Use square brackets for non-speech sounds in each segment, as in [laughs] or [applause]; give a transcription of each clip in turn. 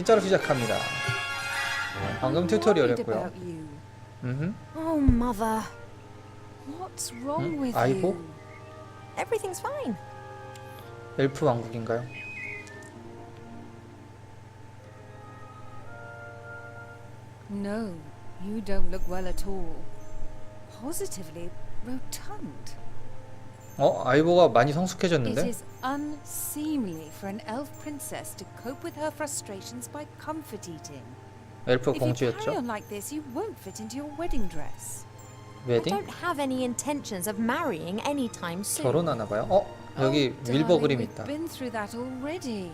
진짜로 시작합니다. 방금 I'm 튜토리얼이었고요. worried about you. 음, Oh, mother. What's wrong Hmm? with 아이보? you? Everything's fine. 엘프 왕국인가요? No, you don't look well at all. Positively rotund. 어, 아이보가 많이 It 성숙해졌는데? is unseemly for an elf princess to cope with her frustrations by comfort eating. 엘프 If you carry 공주였죠? on like this, you won't fit into your wedding dress. I 웨딩? don't have any intentions of marrying anytime soon. 결혼하나 봐요? 어, 여기 oh, 윌버 darling, 그림 we've 있다. been through that already.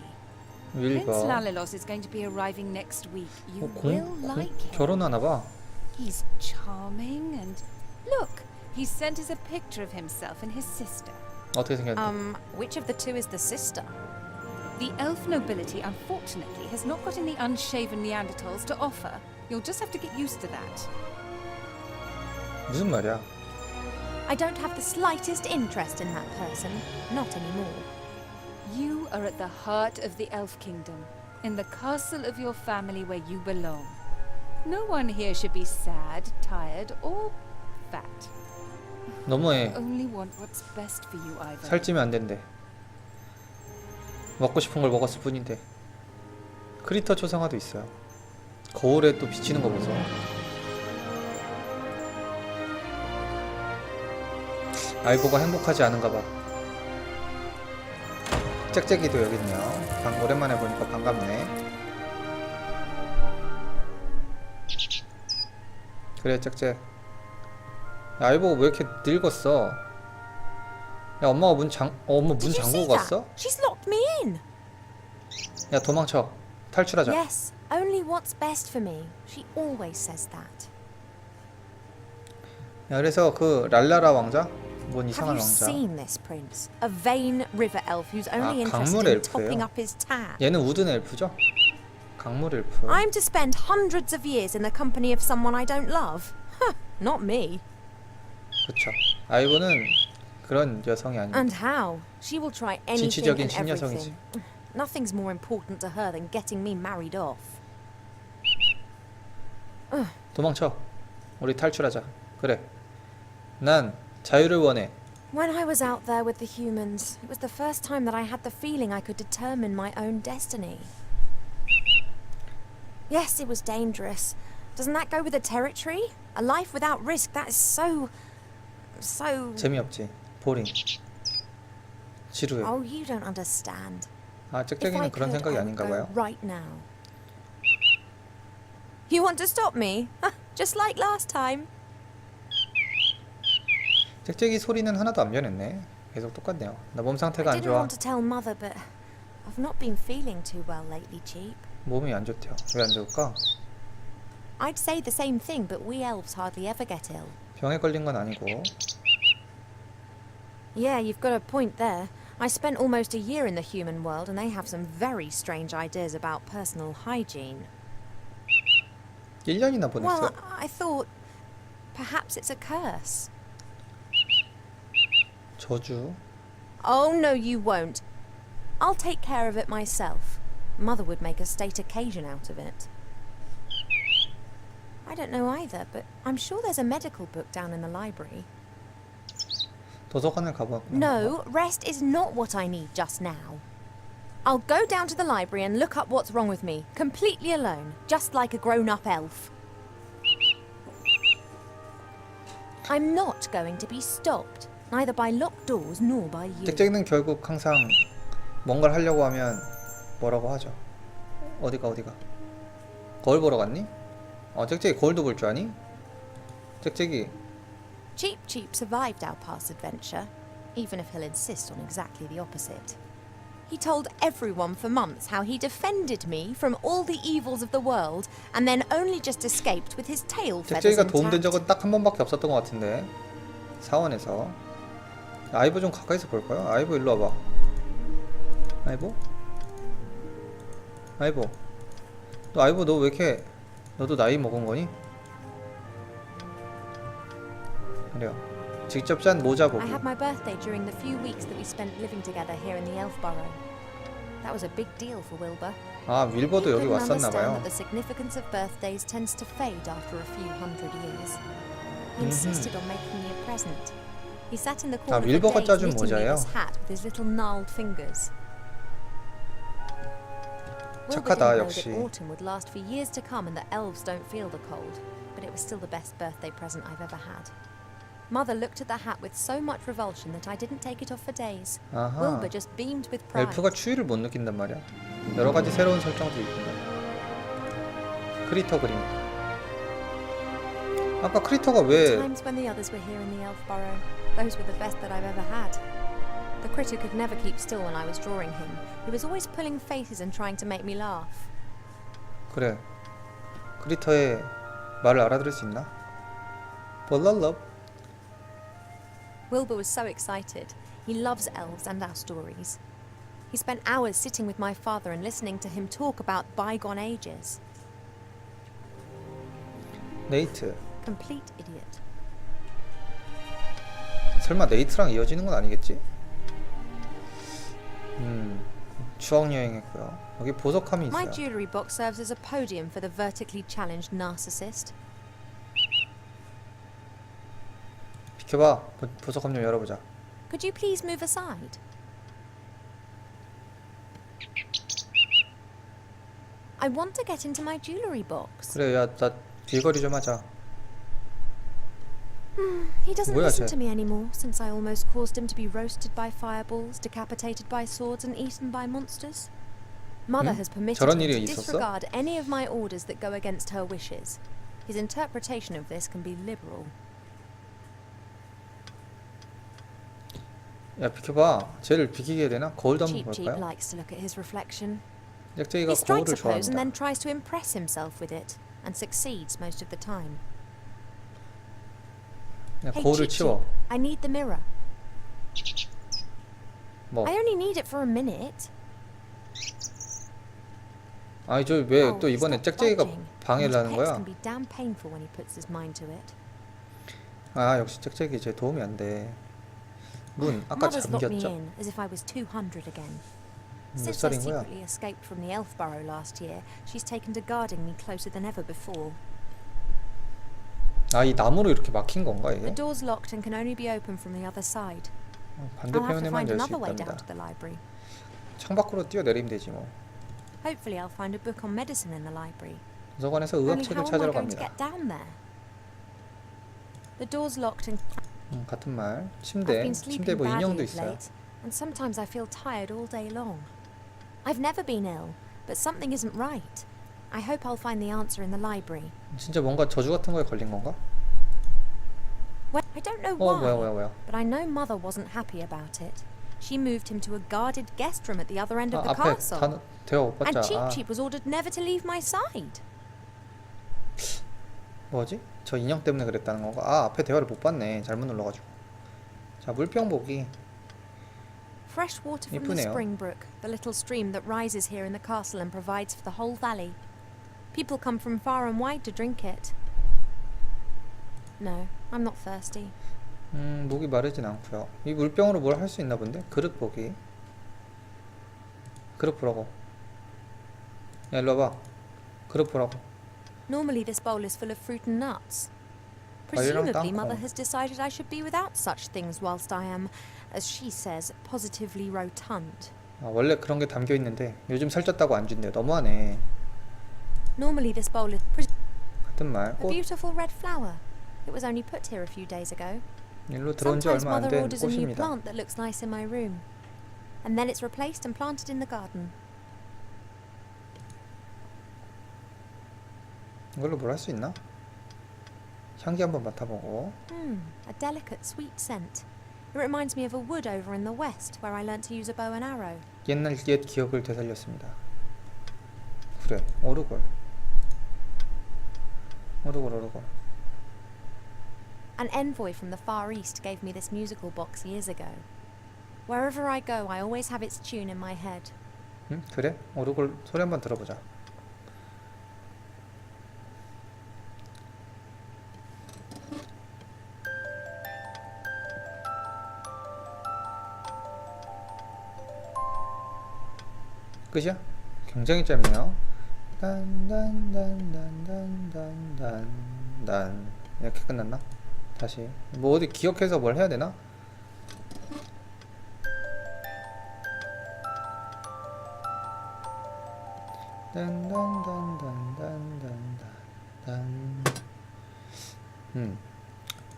Prince 윌버. Lalilos is going to be arriving next week. You 어, will 공, 공, like him. 결혼하나 봐. He's charming and look, he sent us a picture of himself and his sister. 어떻게 생겼는데? Um, which of the two is the sister? The elf nobility, unfortunately, has not got any unshaven Neanderthals to offer. You'll just have to get used to that. 무슨 말이야? I don't have the slightest interest in that person. Not anymore. You are at the heart of the elf kingdom, in the castle of your family where you belong. No one here should be sad, tired, or fat. 너무해. 살찌면 안 된대. 먹고 싶은 걸 먹었을 뿐인데. 크리터 초상화도 있어요. 거울에 또 비치는 거 보소. 아이보가 행복하지 않은가 봐. 짝짝이도 여기 있네요. 방, 오랜만에 보니까 반갑네. 그래 짝짝. 야, 아이보가 왜 이렇게 늙었어? 야 엄마가 문 장, 어, 엄마 문 잠그고? 갔어? She's locked me in. 야 도망쳐. 탈출하자. Yes, only what's best for me. She always says that. 야 그래서 그 랄라라 왕자? 뭔 Have 이상한 you 왕자. seen this prince? A vain river elf who's only 아, interested 강물 in 엘프예요? topping up his tab. 얘는 우든 엘프죠? 강물 엘프. I'm to spend hundreds of years in the company of someone I don't love. Huh, not me. 그렇죠. 아이보는 그런 여성이 아닙니다. And how? She will try anything 진취적인 and 신여성이지. everything. Nothing's more important to her than getting me married off. [sighs] 도망쳐. 우리 탈출하자. 그래. 난 자유를 원해. When I was out there with the humans, it was the first time that I had the feeling I could determine my own destiny. Yes, it was dangerous. Doesn't that go with the territory? A life without risk, that is so. so. 재미없지. 보링. 지루해. Oh, you don't understand. 아 If I 짝짝이는 그런 could, 생각이 I would 아닌가 go 봐요. right now. You want to stop me? [laughs] Just like last time. 짝짝이 소리는 하나도 안 변했네. 계속 똑같네요. 나 몸 상태가 I 안 didn't 좋아. want to tell mother, but I've not been feeling too well lately, Cheap. 몸이 안 좋대요. 왜 안 좋을까? I'd say the same thing, but we elves hardly ever get ill. 병에 걸린 건 아니고. Yeah, you've got a point there. I spent almost a year in the human world, and they have some very strange ideas about personal hygiene. 1년이나 Well, 보냈어요. I thought perhaps it's a curse. 저주. Oh, no, you won't. I'll take care of it myself. Mother would make a state occasion out of it. I don't know either, but I'm sure there's a medical book down in the library. 도서관을 가봐. No, rest is not what I need just now. I'll go down to the library and look up what's wrong with me, completely alone, just like a grown up elf. I'm not going to be stopped, neither by locked doors nor by you. 짝짝이는 결국 항상 뭔가를 하려고 하면 뭐라고 하죠. 어디가 어디가? 거울 보러 갔니? 어 짝짝이 거울도 볼 줄 아니? 짝짝이 Cheap Cheap survived our past adventure, even if he'll insist on exactly the opposite. He told everyone for months how he defended me from all the evils of the world and then only just escaped with his tail feathers 짝짝이가 도움된 intact. 적은 딱 한 번밖에 없었던 것 같은데 사원에서 아이보 좀 가까이서 볼까요? 아이보 일로 와봐 아이보? 아이보 너 아이보 너왜 이렇게 너도 나이 먹은 거니? 그래요 직접 짠 모자 I had my birthday during the few weeks that we spent living together here in the Elf Burrow. That was a big deal for Wilbur. 아 윌버도 여기 couldn't 왔었나 understand 봐요. that the significance of birthdays tends to fade after a few hundred years. He insisted on making me a present. He sat in the corner for 밀버가 days 짜준 knitting me 모자예요. this hat with his little gnarled fingers. Wilbur 착하다, didn't know 역시. that autumn would last for years to come and that elves don't feel the cold, but it was still the best birthday present I've ever had. Mother looked at the hat with so much revulsion that I didn't take it off for days. 아하. Wilbur just beamed with pride. 엘프가 추위를 못 느낀단 말이야. 여러 가지 새로운 설정도 있구나. 크리터 그림. 아까 크리터가 왜 Times when the others were here in the elf burrow, those were the best that I've ever had. The critter could never keep still when I was drawing him. He was always pulling faces and trying to make me laugh. 그래 크리터의 말을 알아들을 수 있나? 볼랄럽 Wilbur was so excited. He loves elves and our stories. He spent hours sitting with my father and listening to him talk about bygone ages. 네이트 Complete idiot. 설마 네이트랑 이어지는 건 아니겠지? 음 추억 여행했고요 여기 보석함이 My 있어요 jewellery box serves as a podium for the vertically challenged narcissist. 비켜봐 보, 보석함 좀 열어보자 Could you please move aside? I want to get into my jewellery box. 그래 야나 길거리 좀 하자 [sighs] He doesn't 뭐야, listen 쟤? to me anymore since I almost caused him to be roasted by fireballs, decapitated by swords, and eaten by monsters. Mother 응? has permitted 저런 him 일이 to 있었어? disregard any of my orders that go against her wishes. His interpretation of this can be liberal. 야 비켜봐 쟤를 비키게 해야 되나? 거울도 한번 Cheap Cheap 볼까요? likes to look at his reflection. 짝짝이가 He strikes 거울을 a pose and 좋아합니다 then tries to impress himself with it, and succeeds most of the time. 야 Hey, 거울을 Cheap 치워 Cheap, I need the mirror. 뭐 I only need it for a minute. 아니 저 왜 Oh, 또 이번에 stop 짝짝이가 budging. 방해를 These 하는 pecs 거야? can be damn painful when he puts his mind to it. 아 역시 짝짝이 제 도움이 안돼 문 아까 Mother's locked me 잠겼죠? in as if I was 200 again. 몇 Since I 살인 거야? secretly escaped from the elf burrow last year, she's taken to guarding me closer than ever before. 아 이 나무로 이렇게 막힌 건가 The 이게? door's locked and can only be opened from the other side. 어, I'll have to 반대편에만 find 열 수 another way down 있답니다 to the library. 창밖으로 뛰어내리면 되지 뭐 Hopefully, I'll find a book on medicine in the library. 도서관에서 Only 의학책을 how am I 찾으러 going to 갑니다 get down there? The door's locked and 음, 같은 말 I've 침대 been sleeping 침대 뭐 badly 인형도 of 있어요 late, and sometimes I feel tired all day long. I've never been ill, but something isn't right. I hope I'll find the answer in the library. 진짜 뭔가 저주 같은 거에 걸린 건가? Well, I don't know 어 why, 뭐야 뭐야 뭐야 but I know Mother wasn't happy about it. She moved him to a guarded guest room at the other end 아, of the 앞에 castle. 다 대화 못 and 받자 Cheap 아, Cheap was ordered never to leave my side. 뭐지? 저 인형 때문에 그랬다는 건가? 아 앞에 대화를 못 봤네 잘못 눌러가지고 자 물병 보기 Fresh water from the 이쁘네요. Springbrook, the little stream that rises here in the castle and provides for the whole valley. People come from far and wide to drink it. No, I'm not thirsty. 음 목이 마르진 않고요 이 물병으로 뭘 할 수 있나 본데? 그릇 보기 그릇 보라고 야 일로 와봐 그릇 보라고 Normally, this bowl is full of fruit and nuts. 과일이랑 Presumably, Mother 땅콩 has decided I should be without such things whilst I am, as she says, positively rotund. 아, 원래 그런 게 담겨 있는데 요즘 살쪘다고 안 준대 너무하네 Normally, this bowl is pres- 같은 말 a 꽃 beautiful red flower. It was only put here a few days ago. 일로 들어온 지 Sometimes 얼마 안 Mother 된 orders a new 꽃입니다 plant that looks nice in my room, and then it's replaced and planted in the garden. 이걸로 뭘 할 수 있나? 향기 한번 맡아보고 Hmm, a delicate, sweet scent. It reminds me of a wood over in the west where I learnt to use a bow and arrow. 옛날 옛 기억을 되살렸습니다 그래 오르골 오르골 오르골 An envoy from the Far East gave me this musical box years ago. Wherever I go, I always have its tune in my head. 응? 그래? 오르골 소리 한번 들어보자 끝이야? 굉장히 짧네요. 딴딴딴딴딴딴딴 이렇게 끝났나? 다시 뭐 어디 기억해서 뭘 해야 되나? 딴딴딴딴딴딴딴 음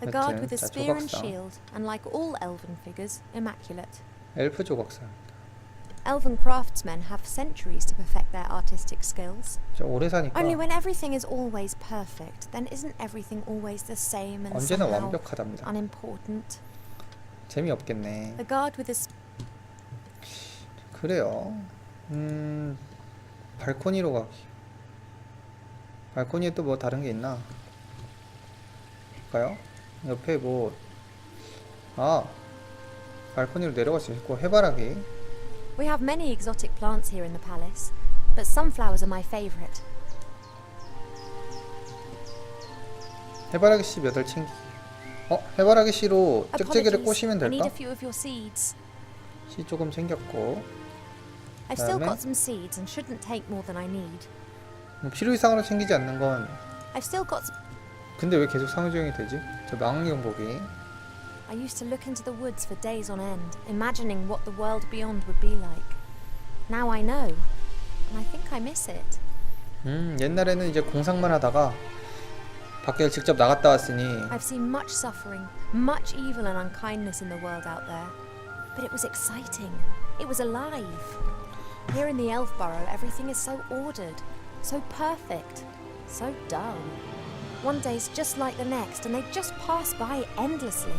A guard with a 자, spear and shield, and like all elven figures, immaculate. 엘프 조각상 Elven craftsmen have centuries to perfect their artistic skills. 저 오래 사니까 Only when everything is always perfect, then isn't everything always the same and 언제나 somehow 완벽하답니다. unimportant? 재미없겠네. The guard with sp- 그래요. 음, 발코니로 가기. 발코니에 또 뭐 다른 게 있나? 볼까요? 옆에 뭐, 아, 발코니로 내려갈 수 있고, 해바라기. We have many exotic plants here in the palace, but sunflowers are my favorite. 해바라기 씨 몇 알 챙기기. 어, 해바라기 씨로 짹짹이를 꼬시면 I need 될까? a few of your seeds. 씨 조금 챙겼고. I've still 그다음에? got some seeds and shouldn't take more than I need. 뭐 필요 이상으로 챙기지 않는 건, I've still got some. 근데 왜 계속 상호작용이 되지? 저 망원경 보기. I used to look into the woods for days on end, imagining what the world beyond would be like. Now I know, and I think I miss it. 음, 옛날에는 이제 공상만 하다가 밖에 직접 나갔다 왔으니 I've seen much suffering, much evil and unkindness in the world out there. But it was exciting. It was alive. Here in the Elf Burrow, everything is so ordered, so perfect, so dull. One day's just like the next, and they just pass by endlessly.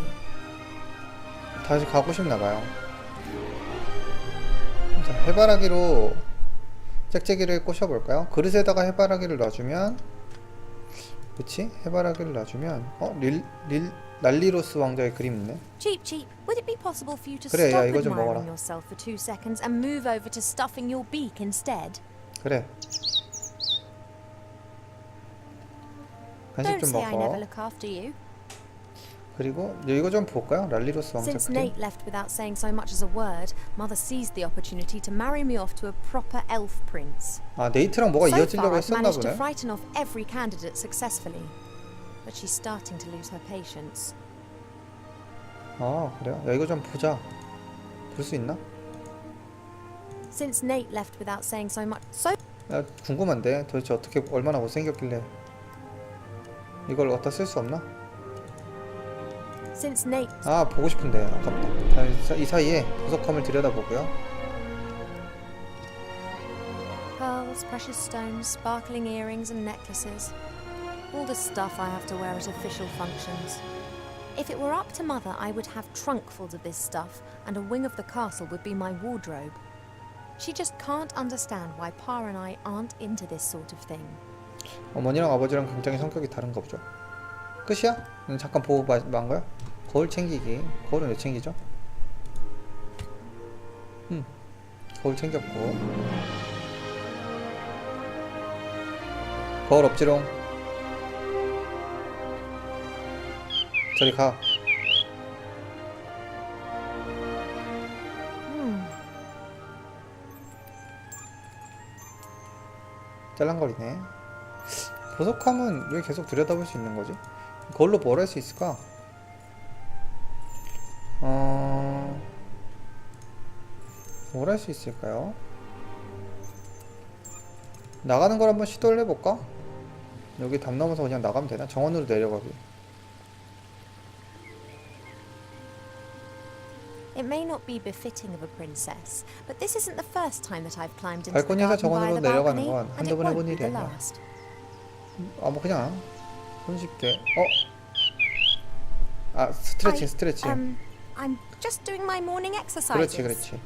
다시 가고 싶나 봐요. 자, 해바라기로 짹짹이를 꼬셔볼까요? 그릇에다가 해바라기를 놔주면 그치? 해바라기를 놔주면 어? 릴, 릴, 날리로스 왕자의 그림 있네 Cheap, cheap. Would it be possible for you to 그래, 야, stop 이거 좀 admiring 먹어라. yourself for two seconds and move over to stuffing your beak instead? 그래 간식 Don't 좀 say I never 먹어 look after you. 그리고 이거 좀 볼까요? 랄리로스 왕자 Since 그림 Nate left without saying so much as a word, Mother seized the opportunity to marry me off to a proper elf prince. 아 네이트랑 뭐가 so 이어지려고 far, I've 했었나 managed to 보네 frighten off every candidate successfully. But she's starting to lose her patience. 아 그래요? 야 이거 좀 보자 볼 수 있나? Since Nate left without saying so much, so 야 궁금한데 도대체 어떻게 얼마나 못생겼길래 이걸 어디다 쓸 수 없나? 아 보고 싶은데 아깝다 자, 이 사- 이 사이에 보석함을 들여다보고요 pearls, precious stones, sparkling earrings, and necklaces. All the stuff I have to wear at official functions. If it were up to Mother, I would have trunkfuls of this stuff, and a wing of the castle would be my wardrobe. She just can't understand why Pa and I aren't into this sort of thing. 어머니랑 아버지랑 굉장히 성격이 다른가 보죠 끝이야? 응, 잠깐 보고 마, 만 거야? 거울 챙기기 거울은 왜 챙기죠? 음 거울 챙겼고 거울 없지롱 저리 가 Hmm. 짤랑거리네. 보석함은 왜 계속 들여다볼 수 있는 거지? 그걸로 뭘 할 수 있을까? 할 수 있을까요? 나가는 걸 한번 시도를 해볼까? 여기 담 넘어서 그냥 나가면 되나? 정원으로 내려가기. It may not be befitting of a princess, but this isn't the first time that I've climbed into the 발코니에서 garden 정원으로 the 내려가는 balcony, 건 and 한두 it 번 해본 won't be 일이 the 아니야. last. 아, 뭐 그냥 손쉽게. 어? 아, 스트레칭, I, 스트레칭. Um, I'm just doing my morning exercises. 그렇지, 그렇지.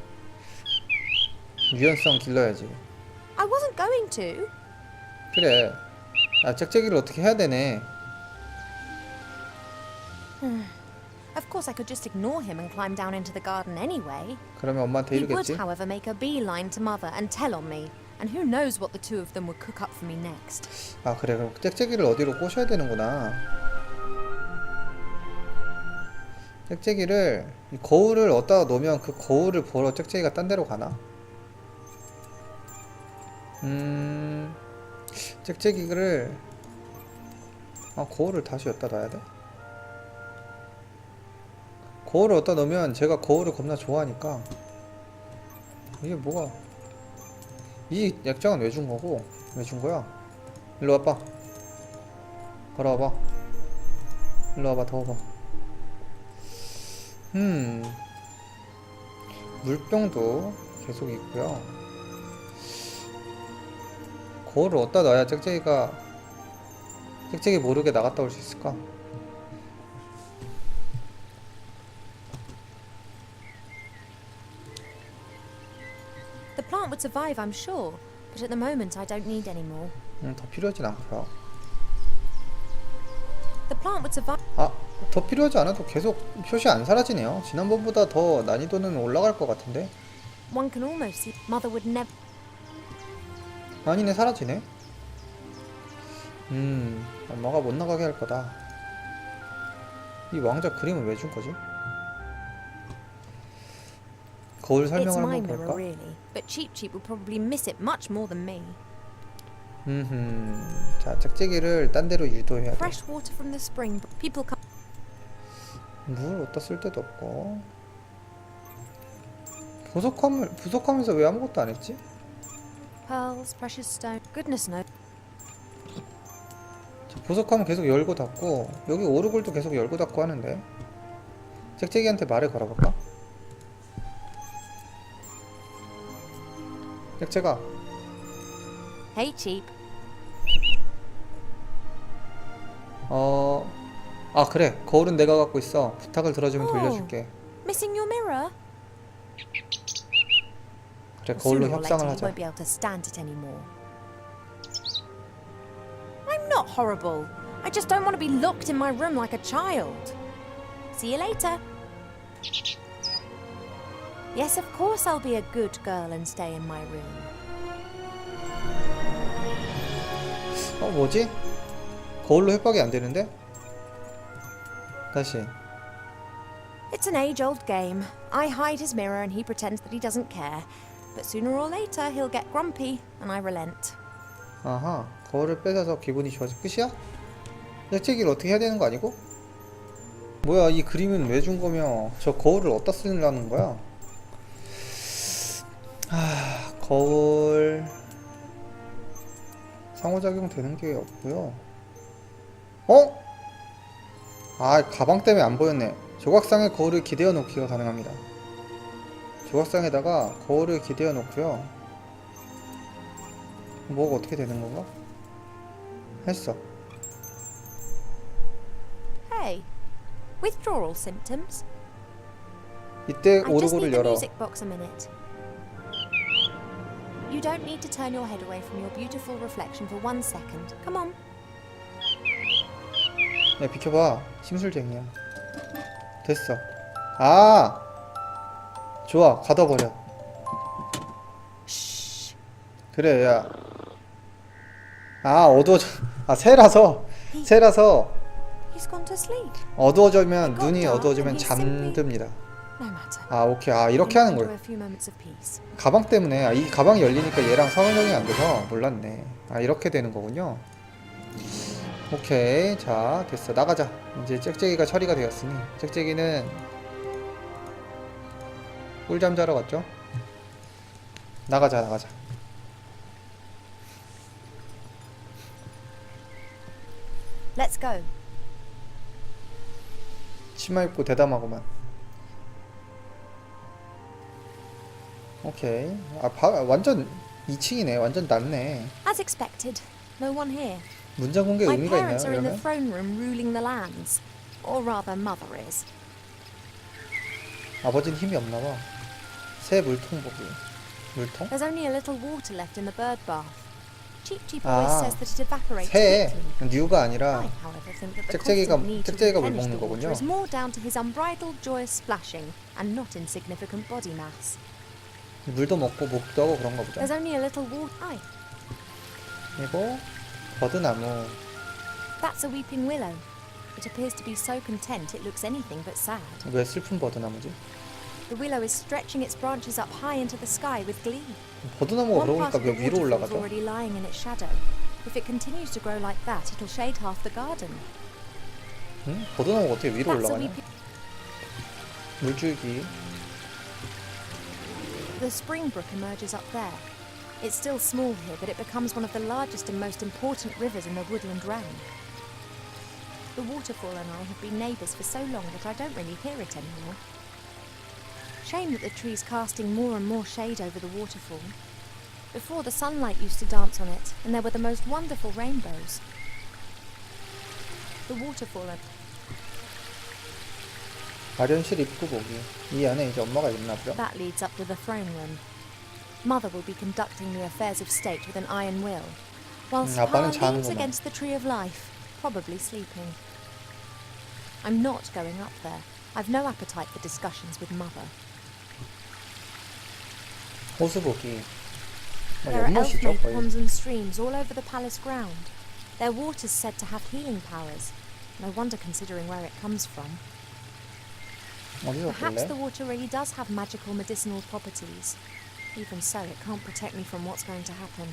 유연성 길러야지. I wasn't going to. 그래. 아, 짹짹이를 어떻게 해야 되네. Of course, I could just ignore him and climb down into the garden anyway. 그러면 엄마한테 He would, 이르겠지? however, make a beeline to Mother and tell on me. And who knows what the two of them would cook up for me next. 아, 그래. 그럼 짹짹이를 어디로 꼬셔야 되는구나. 짹짹이를 이 거울을 어디다가 놓으면 그 거울을 보러 짹짹이가 딴 데로 가나? 음 짹짹이를 아 거울을 다시 여기다 놔야 돼? 거울을 어디다 넣으면 제가 거울을 겁나 좋아하니까. 이게 뭐가? 이 약장은 왜 준 거고? 왜 준 거야? 일로 와봐. 걸어와봐. 일로 와봐 더 와봐. 음 물병도 계속 있고요 거울을 어디다 놔야 짹짹이가 짹짹이 모르게 나갔다 올 수 있을까? The plant would survive, I'm sure, but at the moment I don't need any more. 음, 더 필요하진 않고요 The plant would survive. 아, 더 필요하지 않아도 계속 표시 안 사라지네요. 지난번보다 더 난이도는 올라갈 것 같은데. One can almost see. Mother would never. 아니네, 사라지네. 음, 엄마가 못 나가게 할 거다. 이 왕자 그림을 왜준 거지? 거울 설명을 한번 볼까? really, but Cheap Cheap will probably miss it much more than me. 음, 자, 짝짝이를 딴 데로 유도해야 돼. 물 어디다 쓸 데도 없고. 부속함을, 부속하면서 왜 아무것도 안 했지? Pearls, precious stone. Goodness knows. 자, 보석하면 계속 열고 닫고 여기 오르골도 계속 열고 닫고 하는데 짹짹이한테 말을 걸어볼까? 짹짹아 Hey, Cheap. 어... 아 그래 거울은 내가 갖고 있어 부탁을 들어주면 어. 돌려줄게 Missing your mirror? 그래 거울로 Sooner or later, 협상을 you 하자 won't be able to stand it anymore. I'm not horrible. I just don't want to be locked in my room like a child. See you later. Yes, of course I'll be a good girl and stay in my room. 어 뭐지? 거울로 협박이 안 되는데? 다시 It's an age old game. I hide his mirror and he pretends that he doesn't care. But sooner or later, he'll get grumpy and I relent. 아하 거울을 뺏어서 기분이 좋아져 끝이야? 짹짹이를 어떻게 해야 되는 거 아니고? 뭐야 이 그림은 왜 준 거며 저 거울을 어디다 쓰려는 거야? 아 거울 상호작용 되는 게 없고요 어? 아 가방 때문에 안 보였네 조각상에 거울을 기대어 놓기가 가능합니다 조각상에다가 거울을 기대어 놓고요 뭐가 어떻게 되는 건가? 했어. Hey, withdrawal symptoms? 이때 I just 오르골을 need the 열어. music box a minute. You don't need to turn your head away from your beautiful reflection for one second. Come on. 야 비켜봐. 심술쟁이야. 됐어. 아, 좋아. 가둬버려. 그래 야. 아 어두워져. 아 새라서 새라서. 어두워지면 눈이 다 어두워지면 잠듭니다. 아 오케이. 아 이렇게 하는 peace. 가방 때문에 아, 이 가방이 열리니까 얘랑 상호작용이 안 돼서 몰랐네. 아 이렇게 되는 거군요. 오케이 자 됐어 나가자. 이제 짹짹이가 처리가 되었으니 짹짹이는 꿀잠 자러 갔죠? 나가자 나가자. Let's go. 치마 입고 대담하고만. 오케이. 아 바, 완전 2층이네. 완전 낮네. As expected, no one here. 문장 공개 My 의미가 있나요? parents are in the 이러면? throne room ruling the lands. Or rather, mother is. 아버지는 힘이 없나 봐. 새 물통 보기. 물통? There's only a little water left in the bird bath. Cheap Ah. always says that it evaporates 새 quickly. 뉴가 아니라 I, however, think that the 짹짹이가- constant need to 짹짹이가 물 replenish 먹는 the water 거군요. is more down to his unbridled joyous splashing and not insignificant body mass. 물도 먹고 목도 하고 그런가. There's only a little water. Aye, 그리고 버드나무. that's a weeping willow. It appears to be so content it looks anything but sad. 왜 슬픈 버드나무지? The willow is stretching its branches up high into the sky with glee. 버드나무가 One 그러고 part 보니까 of the 왜 위로 waterfall is 올라가죠? already lying in its shadow. If it continues to grow like that, it'll shade half the garden. 응? 버드나무가 어떻게 위로 That's a wee 올라가냐? pi- 물줄기. The spring brook emerges up there. It's still small here, but it becomes one of the largest and most important rivers in the woodland realm. The waterfall and I have been neighbours for so long that I don't really hear it anymore. Shame that the tree's casting more and more shade over the waterfall. Before, the sunlight used to dance on it, and there were the most wonderful rainbows. The waterfall and 아련실 입구 보기. 이 안에 이제 엄마가 있나 보죠? That leads up to the throne room. Mother will be conducting the affairs of state with an iron will, whilst 음, Pa 아빠는 leans 자는구나. against the tree of life, probably sleeping. I'm not going up there. I've no appetite for discussions with Mother. 호수 보기. 어, There are 연못이죠 elf-made 거의. ponds and streams all over the palace ground. Their water's said to have healing powers. No wonder considering where it comes from. 어디서 Perhaps 볼래? the water really does have magical medicinal properties. Even so, it can't protect me from what's going to happen.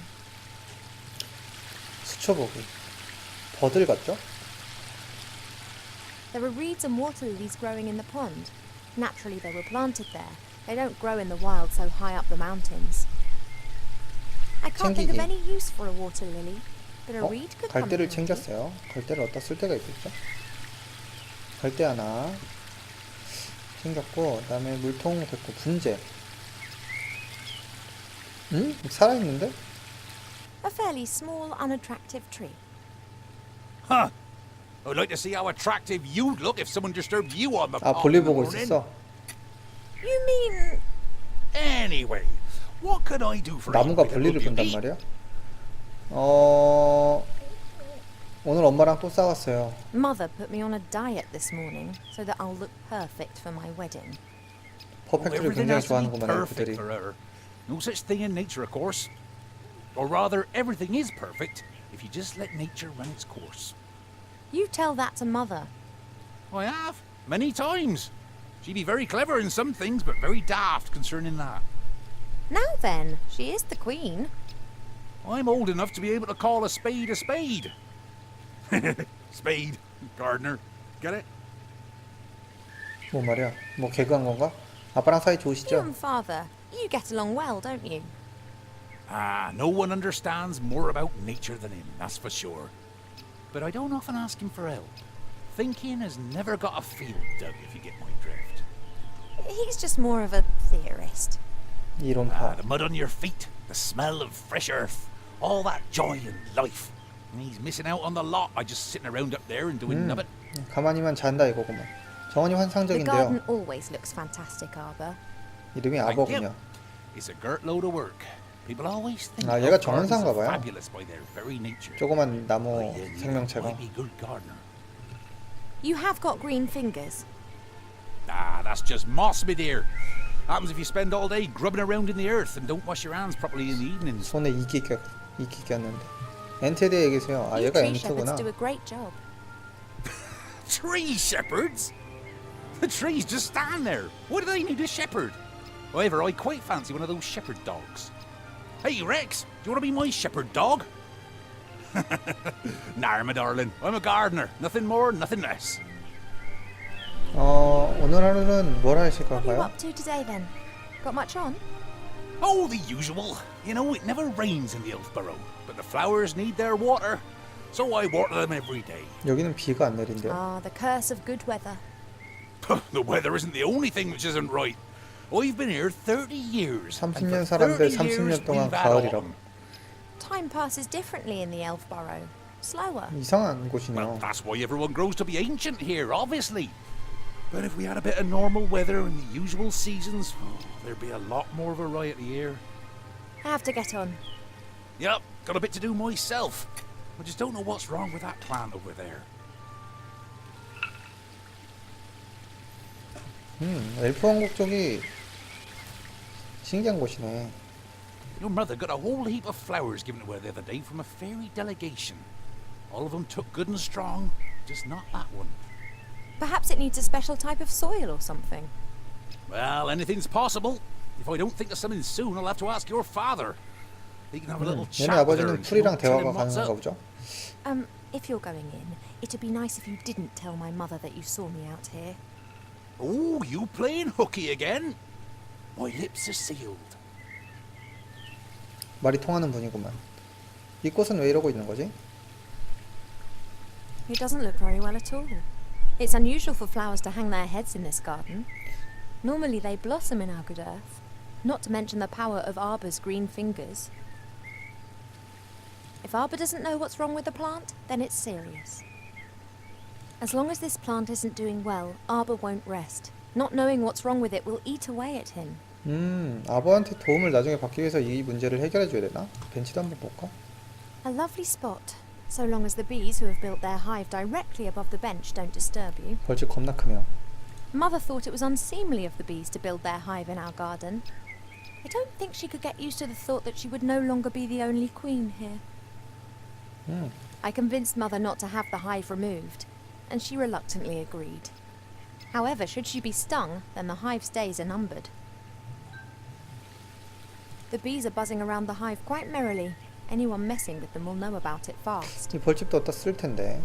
수초 보기. 버들 같죠? There are reeds and water lilies growing in the pond. Naturally, they were planted there. They don't grow in the wild so high up the mountains. I can't think of any use for a water lily, but a 어? reed could come in 갈대를 handy. 챙겼어요. 갈대를 어디다 쓸 데가 있겠죠? 갈대 하나 챙겼고 그다음에 물통 됐고 분재. 응? 살아 있는데? A fairly small, unattractive tree. Huh. I'd like to see how attractive you'd look if someone disturbed you on the 아 볼일 보고. 있었어. You mean Anyway, what could I do for 나무가 you with a 볼일을 rub you 본단 eat? 말이야? 어 오늘 엄마랑 또 싸웠어요. Mother put me on a diet this morning so that I'll look perfect for my wedding. Oh, 퍼펙트를 everything 굉장히 has to be 좋아하는구만 perfect 엘프들이. for her. No such thing in nature, of course. Or rather, everything is perfect if you just let nature run its course. You tell that to Mother. I have many times. She'd be very clever in some things, but very daft concerning that. Now then, she is the queen. I'm old enough to be able to call a spade a spade. [laughs] spade, gardener. Get it? 뭐 말이야? 뭐 개그한 건가? 아빠랑 사이 You 좋으시죠? and Father, you get along well, don't you? Ah, no one understands more about nature than him, that's for sure. But I don't often ask him for help. Thinking has never got a field dug, if you get my drift. He's just more of a theorist. Ah, 이론파. the mud on your feet, the smell of fresh earth, all that joy and life. And he's missing out on the lot by just sitting around up there and doing 음, nothing. 가만히만 잔다 이거구만. 정원이 The 환상적인데요. garden always looks fantastic, Arbor. 이름이 Thank you. 아버군요. It's a girt load of work. People always think 아, elf 얘가 gardens 정원사인가 are 봐요. fabulous by their very nature. 조그만 나무 But then you 생명체가. might be good gardener. You have got green fingers. Ah, that's just moss, my dear. Happens if you spend all day grubbing around in the earth and don't wash your hands properly in the evenings. 손에 이끼 꼈 이끼 꼈는데. 엔트에 대해 얘기해세요. 아 you 얘가 tree shepherds 엔트구나. do a great job. [laughs] Tree shepherds? The trees just stand there. What do they need a shepherd? However, I quite fancy one of those shepherd dogs. Hey, Rex, do you want to be my shepherd dog? [laughs] nah, my darling. I'm a gardener. Nothing more, nothing less. 어 오늘 하루는 뭘 하실 What are you 건가요? up to today then? Got much on? Oh, the usual. You know, it never rains in the Elfborough, but the flowers need their water. So I water them every day. 여기는 비가 안 내린대요. Ah, the curse of good weather. the weather isn't the only thing which isn't right. I've been here 30 years. and 30년 for 사람들 30 years 30년 동안 we've had 가을이라고. autumn. Time passes differently in the elf burrow. Slower. 이상한 Well, 곳이네요. that's why everyone grows to be ancient here, obviously. But if we had a bit of normal weather in the usual seasons, oh, there'd be a lot more variety here. I have to get on. Yep, got a bit to do myself. I just don't know what's wrong with that plant over there. 음, 엘프 왕국 쪽이 신기한 곳이네. Your mother got a whole heap of flowers given to her the other day from a fairy delegation. All of them took good and strong, just not that one. Perhaps it needs a special type of soil or something. Well, anything's possible. If I don't think of something soon, I'll have to ask your father. He can have a little 얘네 chat with her 아버지는 and 풀이랑 tell 대화가 him what's 가능한가 up. 보죠? Um, if you're going in, it'd be nice if you didn't tell my mother that you saw me out here. Oh, you playing hooky again? My lips are sealed. 말이 통하는 분이구만. 이 꽃은 왜 이러고 있는 거지? It doesn't look very well at all. It's unusual for flowers to hang their heads in this garden. Normally they blossom in our good earth, not to mention the power of Arbor's green fingers. If Arbor doesn't know what's wrong with the plant, then it's serious. As long as this plant isn't doing well, Arbor won't rest. Not knowing what's wrong with it will eat away at him. 음, 아버한테 도움을 나중에 받기 위해서 이 문제를 해결해 줘야 되나? 벤치도 한번 볼까? A lovely spot, so long as the bees who have built their hive directly above the bench don't disturb you. 벌집 겁나 크네요. Mother thought it was unseemly of the bees to build their hive in our garden. I don't think she could get used to the thought that she would no longer be the only queen here. 음, I convinced Mother not to have the hive removed, and she reluctantly agreed. However, should she be stung, then the hive's days are numbered. The bees are buzzing around the hive quite merrily. Anyone messing with them will know about it fast. 이 벌집도 어디다 쓸 텐데.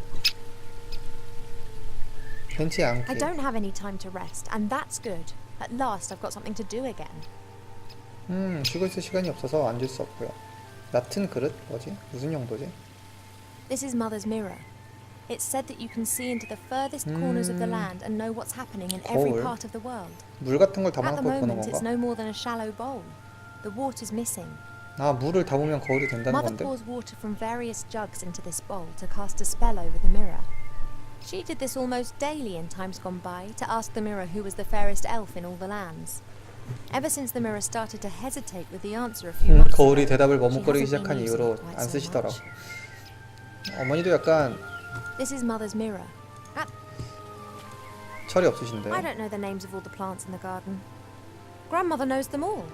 벤치에 I 앉기. don't have any time to rest, and that's good. At last, I've got something to do again. 음, 쉬고 있을 시간이 없어서 앉을 수 없고요. 얕은 그릇? 뭐지? 무슨 용도지? This is Mother's mirror. It's said that you can see into the furthest corners of the Mm. land and know what's happening in every 거울. part of the world. 물 같은 걸 At the 담아놓고 보는 moment, it's 건가? no more than a shallow bowl. The water's missing. 아, 물을 담으면 거울이 된다는 Mother 건데? pours water from various jugs into this bowl to cast a spell over the mirror. She did this almost daily in times gone by to ask the mirror who was the fairest elf in all the lands. Ever since the mirror started to hesitate with the answer a few 음, months 거울이 ago, 대답을 she 머뭇거리기 hasn't 시작한 been using 이후로 it quite 안 so 쓰시더라고. much. 어머니도 약간 This is Mother's mirror. At 철이 없으신데. I don't know the names of all the plants in the garden. Grandmother knows them all,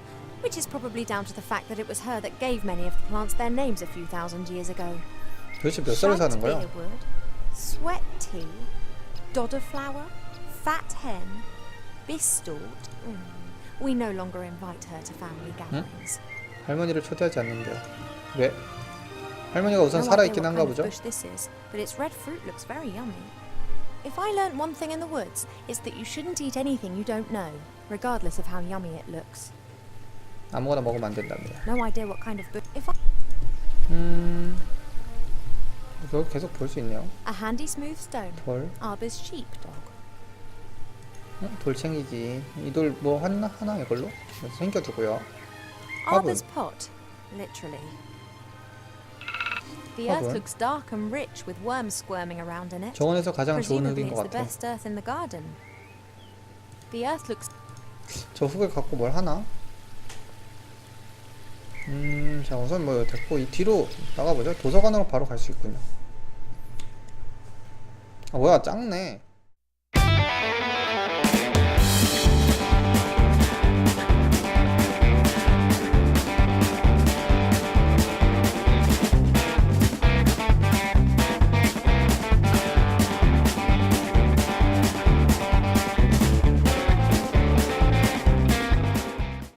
which is probably down to the fact that it was her that gave many of the plants their names a few thousand years ago. 도대체 몇 살을 사는 거야? Shantbeerwood, sweat tea, dodder flower, fat hen, bistort. Mm. We no longer invite her to family gatherings. 할머니를 초대하지 않는데요. 왜? 할머니가 우선 no idea 살아있긴 what 한가 kind of 보죠? bush this is, but its red fruit looks very yummy. If I learnt one thing in the woods, it's that you shouldn't eat anything you don't know, regardless of how yummy it looks. 아무거나 먹으면 안 된답니다. No idea what kind of bush. If I 음... 여기 계속 볼 수 있네요. a handy smooth stone, 돌, Arbor's sheepdog. 어? 돌챙이기. 이 돌 뭐 하나? 하나 이걸로? 챙겨두고요. 화분. Arbor's pot, literally. The earth 화분. looks dark and rich with worms squirming around in it. 정원에서 가장 좋은 흙인 것 같아. best earth in the garden. The earth looks 저 흙을 갖고 뭘 하나? 음, 자 우선 뭐 됐고 이 뒤로 나가보죠. 도서관으로 바로 갈 수 있군요. 아 뭐야 작네.